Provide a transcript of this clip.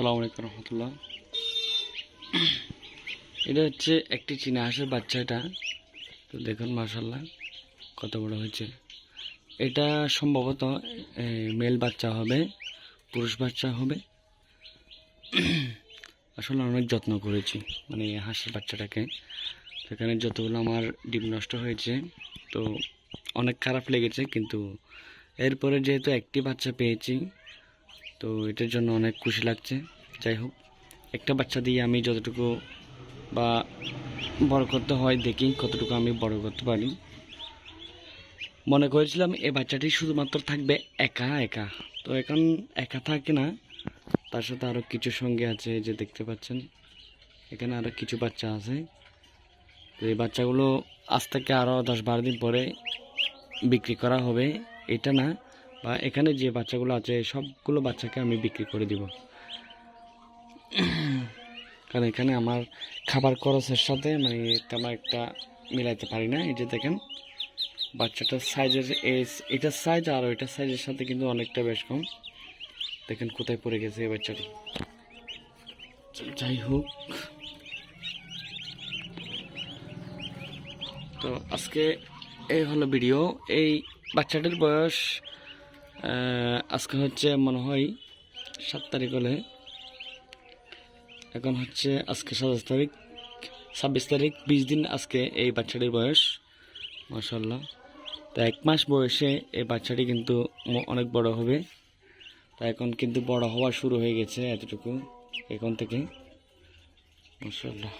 সালাম আলাইকুম রহমতুল্লাহ। এটা হচ্ছে একটি চীনা হাঁসের বাচ্চা এটা। তো দেখুন মাশাল্লাহ কত বড় হয়েছে। এটা সম্ভবত মেল বাচ্চা হবে, পুরুষ বাচ্চা হবে। আসলে অনেক যত্ন করেছি মানে হাঁসের বাচ্চাটাকে। সেখানে যতগুলো আমার ডিম নষ্ট হয়েছে, তো অনেক খারাপ লেগেছে, কিন্তু এরপরে যেহেতু একটি বাচ্চা পেয়েছি তো এটার জন্য অনেক খুশি লাগছে। যাই হোক, একটা বাচ্চা দিয়ে আমি যতটুকু বা বড় করতে হয় দেখি কতটুকু আমি বড় করতে পারি। মনে করেছিলাম এই বাচ্চাটি শুধুমাত্র থাকবে একা একা। তো এখন একা থাকে না, তার সাথে আরও কিছু সঙ্গে আছে যে দেখতে পাচ্ছেন। এখানে আরও কিছু বাচ্চা আছে। তো এই বাচ্চাগুলো আজ থেকে আরও দশ বারো দিন পরে বিক্রি করা হবে। এটা না বা এখানে যে বাচ্চাগুলো আছে, সবগুলো বাচ্চাকে আমি বিক্রি করে দিব। কারণ এখানে আমার খাবার খরচের সাথে মানে তেমন একটা মিলাইতে পারি না। এই যে দেখেন, বাচ্চাটার সাইজের এটার সাইজ আর ওইটার সাইজের সাথে কিন্তু অনেকটা বেশ কম। দেখেন কোথায় পড়ে গেছে এই বাচ্চাটি। যাই হোক। তো আজকে এই হলো ভিডিও এই বাচ্চাটির বয়স আজকে হচ্ছে মনে হয় সাত তারিখ হলে। এখন হচ্ছে আজকে সাতাশ তারিখ, ছাব্বিশ তারিখ, বিশ দিন আজকে এই বাচ্চাটির বয়স মাসাল্লাহ তো এক মাস বয়সে এই বাচ্চাটি কিন্তু অনেক বড় হবে। তা এখন কিন্তু বড় হওয়া শুরু হয়ে গেছে এতটুকু এখন থেকে মাসাল্লাহ